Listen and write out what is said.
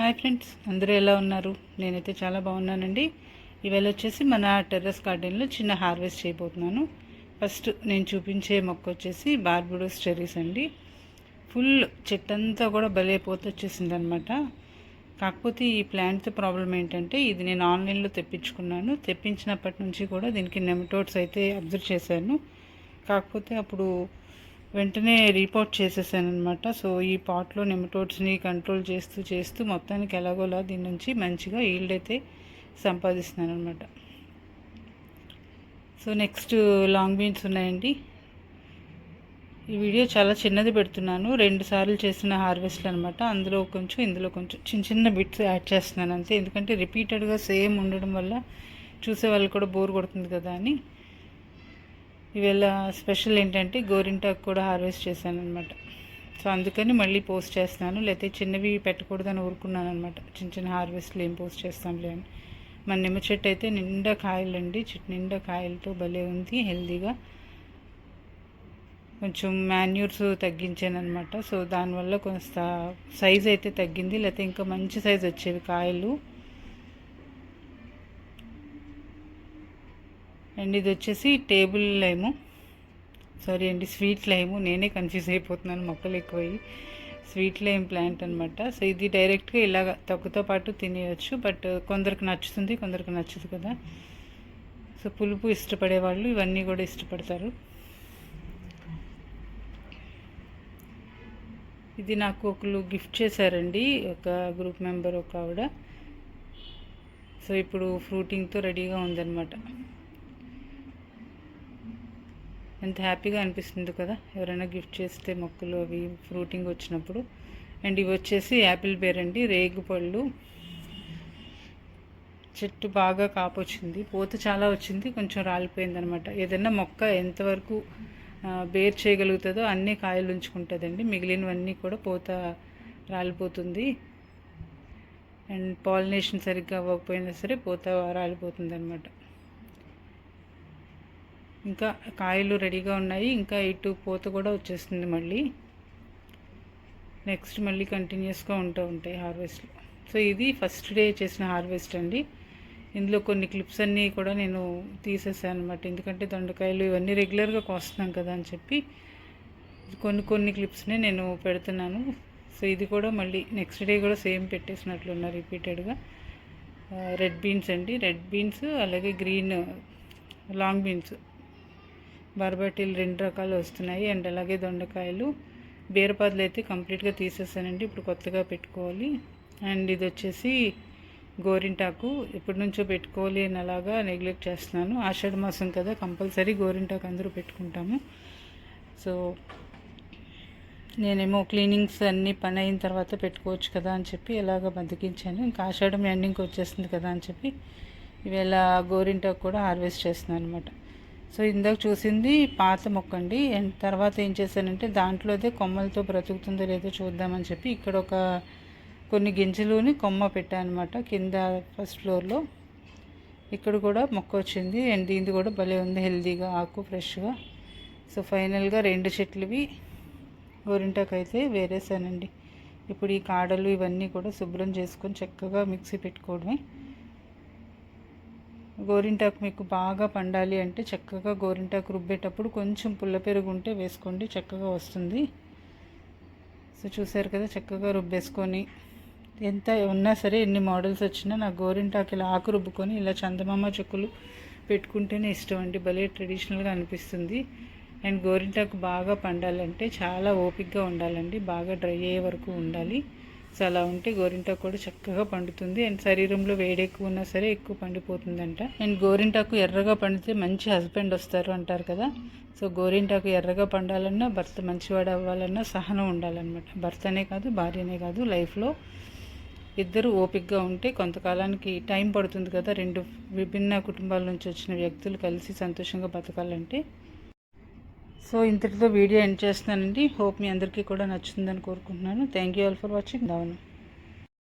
Hi friends అందరూ ఎలా ఉన్నారు? నేనైతే చాలా బాగున్నానండి. ఇవాళ వచ్చేసి మన టెర్రస్ గార్డెన్లో చిన్న హార్వెస్ట్ చేయబోతున్నాను. ఫస్ట్ నేను చూపించే మొక్క వచ్చేసి బార్బుడోస్ చెర్రీస్ అండి. ఫుల్ చెట్టంతా కూడా భలే పోత వచ్చేసింది అనమాట కాకపోతే ఈ ప్లాంట్తో ప్రాబ్లం ఏంటంటే ఇది నేను ఆన్లైన్లో తెప్పించుకున్నాను. తెప్పించినప్పటి నుంచి కూడా దీనికి నెమటోడ్స్ అయితే అబ్జర్వ్ చేశాను. కాకపోతే అప్పుడు వెంటనే రీపోర్ట్ చేసేసాను అనమాట సో ఈ పాట్లో నెమటోడ్స్ని కంట్రోల్ చేస్తూ చేస్తూ మొత్తానికి ఎలాగోలా దీని నుంచి మంచిగా ఈల్డ్ అయితే సంపాదిస్తున్నాను అనమాట సో నెక్స్ట్ లాంగ్ బీన్స్ ఉన్నాయండి. ఈ వీడియో చాలా చిన్నది పెడుతున్నాను. రెండు సార్లు చేసిన హార్వెస్ట్ అనమాట అందులో కొంచెం ఇందులో కొంచెం చిన్న చిన్న బిట్స్ యాడ్ చేస్తున్నాను అంతే. ఎందుకంటే రిపీటెడ్గా సేమ్ ఉండడం వల్ల చూసే వాళ్ళు కూడా బోర్ కొడుతుంది కదా అని. ఇవాళ స్పెషల్ ఏంటంటే గోరింటాకు కూడా హార్వెస్ట్ చేశాను అనమాట సో అందుకని మళ్ళీ పోస్ట్ చేస్తున్నాను. లేకపోతే చిన్నవి పెట్టకూడదని ఊరుకున్నాను అనమాట చిన్న చిన్న హార్వెస్ట్లు ఏం పోస్ట్ చేస్తాంలే అని. మన నిమ్మ చెట్టు అయితే నిండా కాయలండి. చెట్టు నిండా కాయలతో భలే ఉంది హెల్దీగా. కొంచెం మాన్యూర్స్ తగ్గించాను అనమాట సో దానివల్ల కొంత సైజ్ అయితే తగ్గింది. లేకపోతే ఇంకా మంచి సైజ్ వచ్చేవి కాయలు. అండ్ ఇది వచ్చేసి టేబుల్ లైము. సారీ అండి స్వీట్ లైము. నేనే కన్ఫ్యూజ్ అయిపోతున్నాను మొక్కలు ఎక్కువయ్యి. స్వీట్ లైమ్ ప్లాంట్ అనమాట సో ఇది డైరెక్ట్గా ఇలాగ తక్కువతో పాటు తినేయచ్చు బట్ కొందరికి నచ్చుతుంది కొందరికి నచ్చదు కదా. సో పులుపు ఇష్టపడే వాళ్ళు ఇవన్నీ కూడా ఇష్టపడతారు. ఇది నాకు ఒకరు గిఫ్ట్ చేశారండి ఒక గ్రూప్ మెంబర్ ఒక ఆవిడ. సో ఇప్పుడు ఫ్రూటింగ్తో రెడీగా ఉందన్నమాట. ఎంత హ్యాపీగా అనిపిస్తుంది కదా. ఎవరైనా గిఫ్ట్ చేస్తే మొక్కలు అవి ఫ్రూటింగ్ వచ్చినప్పుడు. అండ్ ఇవి వచ్చేసి యాపిల్ బేర్ అండి. రేగు పళ్ళు. చెట్టు బాగా కాపొచ్చింది పూత చాలా వచ్చింది. కొంచెం రాలిపోయింది అనమాట ఏదైనా మొక్క ఎంతవరకు బేర్ చేయగలుగుతుందో అన్ని కాయలు ఉంచుకుంటుందండి. మిగిలినవన్నీ కూడా పూత రాలిపోతుంది. అండ్ పాలినేషన్ సరిగ్గా అవ్వకపోయినా సరే పూత రాలిపోతుంది అనమాట ఇంకా కాయలు రెడీగా ఉన్నాయి. ఇంకా ఇటు పూత కూడా వచ్చేస్తుంది మళ్ళీ. నెక్స్ట్ మళ్ళీ కంటిన్యూస్గా ఉంటూ ఉంటాయి హార్వెస్ట్లో. సో ఇది ఫస్ట్ డే చేసిన హార్వెస్ట్ అండి. ఇందులో కొన్ని క్లిప్స్ అన్నీ కూడా నేను తీసేసాను అనమాట ఎందుకంటే దొండకాయలు ఇవన్నీ రెగ్యులర్గా కోస్తున్నాం కదా అని చెప్పి కొన్ని కొన్ని క్లిప్స్నే నేను పెడుతున్నాను. సో ఇది కూడా మళ్ళీ నెక్స్ట్ డే కూడా సేమ్ పెట్టేసినట్లున్నా రిపీటెడ్గా. రెడ్ బీన్స్ అండి. రెడ్ బీన్స్ అలాగే గ్రీన్ లాంగ్ బీన్స్. బర్బటీలు రెండు రకాలు వస్తున్నాయి. అండ్ అలాగే దొండకాయలు. బీరపాదులు అయితే కంప్లీట్గా తీసేసానండి. ఇప్పుడు కొత్తగా పెట్టుకోవాలి. అండ్ ఇది వచ్చేసి గోరింటాకు. ఎప్పటి నుంచో పెట్టుకోవాలి అని అలాగా నెగ్లెక్ట్ చేస్తున్నాను. ఆషాఢ మాసం కదా కంపల్సరీ గోరింటాకు అందరూ పెట్టుకుంటాము. సో నేనేమో క్లీనింగ్స్ అన్నీ పని అయిన తర్వాత పెట్టుకోవచ్చు కదా అని చెప్పి ఇలాగ బతికించాను. ఇంకా ఆషాఢం ఎండింగ్కి వచ్చేసింది కదా అని చెప్పి ఇవాళ గోరింటాకు కూడా హార్వెస్ట్ చేస్తున్నాను అనమాట సో ఇందాక చూసింది పాత మొక్క అండి అండ్ తర్వాత ఏం చేశానంటే దాంట్లోదే కొమ్మలతో బ్రతుకుతుందో లేదో చూద్దామని చెప్పి ఇక్కడ ఒక కొన్ని గింజలుని కొమ్మ పెట్టానమాట కింద ఫస్ట్ ఫ్లోర్లో ఇక్కడ కూడా మొక్క వచ్చింది. అండ్ దీనిది కూడా భలే ఉంది హెల్దీగా ఆకు ఫ్రెష్గా. సో ఫైనల్గా రెండు చెట్లువి గోరింటాకు అయితే వేరేసానండి. ఇప్పుడు ఈ కాడలు ఇవన్నీ కూడా శుభ్రం చేసుకొని చక్కగా మిక్సీ పెట్టుకోవడమే. గోరింటాకు మీకు బాగా పండాలి అంటే చక్కగా గోరింటాకు రుబ్బేటప్పుడు కొంచెం పుల్ల పెరుగు ఉంటే వేసుకోండి చక్కగా వస్తుంది. సో చూసారు కదా చక్కగా రుబ్బేసుకొని ఎంత ఉన్నా సరే ఎన్ని మోడల్స్ వచ్చినా నాకు గోరింటాకు ఇలా ఆకు రుబ్బుకొని ఇలా చందమామ చెక్కులు పెట్టుకుంటేనే ఇష్టం అండి. భలే ట్రెడిషనల్గా అనిపిస్తుంది. అండ్ గోరింటాకు బాగా పండాలంటే చాలా ఓపిక్గా ఉండాలండి. బాగా డ్రై అయ్యే వరకు ఉండాలి. సో అలా ఉంటే గోరింటాకు కూడా చక్కగా పండుతుంది. అండ్ శరీరంలో వేడి ఎక్కువ ఉన్నా సరే ఎక్కువ పండిపోతుందంట. అండ్ గోరింటాకు ఎర్రగా పండితే మంచి హస్బెండ్ వస్తారు అంటారు కదా. సో గోరింటాకు ఎర్రగా పండాలన్నా భర్త మంచివాడు అవ్వాలన్నా సహనం ఉండాలన్నమాట. భర్తనే కాదు భార్యనే కాదు లైఫ్లో ఇద్దరు ఓపిక్గా ఉంటే కొంతకాలానికి టైం పడుతుంది కదా. రెండు విభిన్న కుటుంబాల నుంచి వచ్చిన వ్యక్తులు కలిసి సంతోషంగా బతకాలంటే సో ఇంతటితో వీడియో ఎండ్ చేస్తున్నానండి. హోప్ మీ అందరికీ కూడా నచ్చుతుందని కోరుకుంటున్నాను. Thank you all for watching దావను